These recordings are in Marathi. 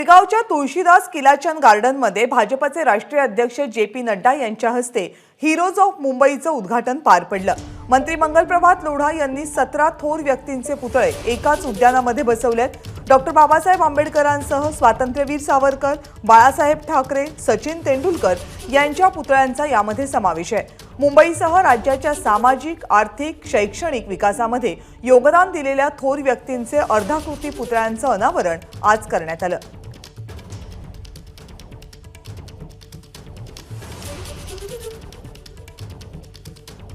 गिरगावच्या तुळशीदास किलाचंद गार्डनमध्ये भाजपचे राष्ट्रीय अध्यक्ष जे पी नड्डा यांच्या हस्ते हिरोज ऑफ मुंबईचं उद्घाटन पार पडलं. मंत्री मंगल प्रभात लोढा यांनी सतरा थोर व्यक्तींचे पुतळे एकाच उद्यानामध्ये बसवलेत. डॉक्टर बाबासाहेब आंबेडकरांसह स्वातंत्र्यवीर सावरकर बाळासाहेब ठाकरे सचिन तेंडुलकर यांच्या पुतळ्यांचा यामध्ये समावेश आहे. मुंबईसह राज्याच्या सामाजिक आर्थिक शैक्षणिक विकासामध्ये योगदान दिलेल्या थोर व्यक्तींचे अर्धाकृती पुतळ्यांचं अनावरण आज करण्यात आलं.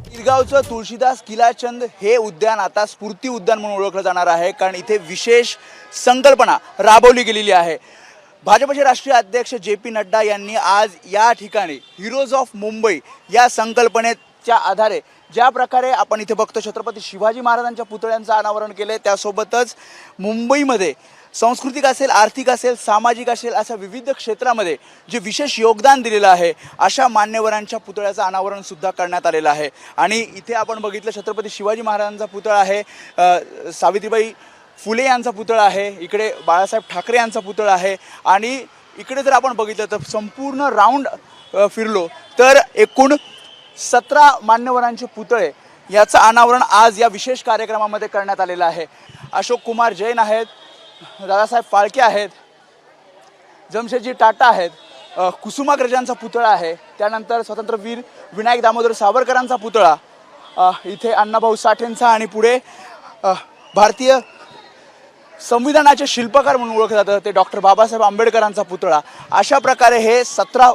गिरगावचं तुळशीदास किलाचंद हे उद्यान आता स्फूर्ती उद्यान म्हणून ओळखलं जाणार आहे कारण इथे विशेष संकल्पना राबवली गेलेली आहे. भाजपचे राष्ट्रीय अध्यक्ष जे पी नड्डा यांनी आज या ठिकाणी हिरोज ऑफ मुंबई या संकल्पनेच्या आधारे ज्या प्रकारे आपण इथे बघतो छत्रपती शिवाजी महाराजांच्या पुतळ्यांचं अनावरण केलं त्यासोबतच मुंबईमध्ये सांस्कृतिक असेल आर्थिक असेल सामाजिक असेल अशा विविध क्षेत्रामध्ये जे विशेष योगदान दिलेलं आहे अशा मान्यवरांच्या पुतळ्याचं अनावरणसुद्धा करण्यात आलेलं आहे. आणि इथे आपण बघितलं छत्रपती शिवाजी महाराजांचा पुतळा आहे सावित्रीबाई फुले यांचा पुतळा आहे इकडे बाळासाहेब ठाकरे यांचा पुतळा आहे. आणि इकडे जर आपण बघितलं तर संपूर्ण राऊंड फिरलो तर एकूण सतरा मान्यवरांचे पुतळे याचं अनावरण आज या विशेष कार्यक्रमामध्ये करण्यात आलेलं आहे. अशोक कुमार जैन आहेत दादासाहेब फाळके आहेत जमशेदजी टाटा आहेत कुसुमाग्रजांचा पुतळा आहे त्यानंतर स्वतंत्रवीर विनायक दामोदर सावरकरांचा पुतळा इथे अण्णाभाऊ साठेंचा आणि पुढे भारतीय संविधानाचे शिल्पकार म्हणून ओळखलं जातं ते डॉक्टर बाबासाहेब आंबेडकरांचा पुतळा. अशा प्रकारे हे सतरा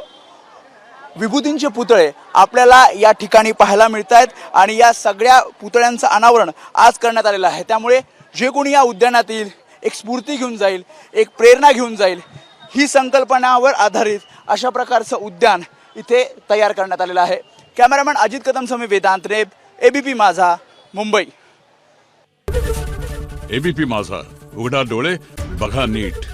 विभूतींचे पुतळे आपल्याला या ठिकाणी पाहायला मिळत आहेत आणि या सगळ्या पुतळ्यांचं अनावरण आज करण्यात आलेलं आहे. त्यामुळे जे कोणी या उद्यानात येईल एक स्फूर्ती घेऊन जाईल एक प्रेरणा घेऊन जाईल ही संकल्पनावर आधारित अशा प्रकारचं उद्यान इथे तयार करण्यात आलेलं आहे. कॅमेरामॅन अजित कदम समी वेदांत रेब एबीपी माझा मुंबई. एबीपी माझा उघडा डोळे बघा नीट.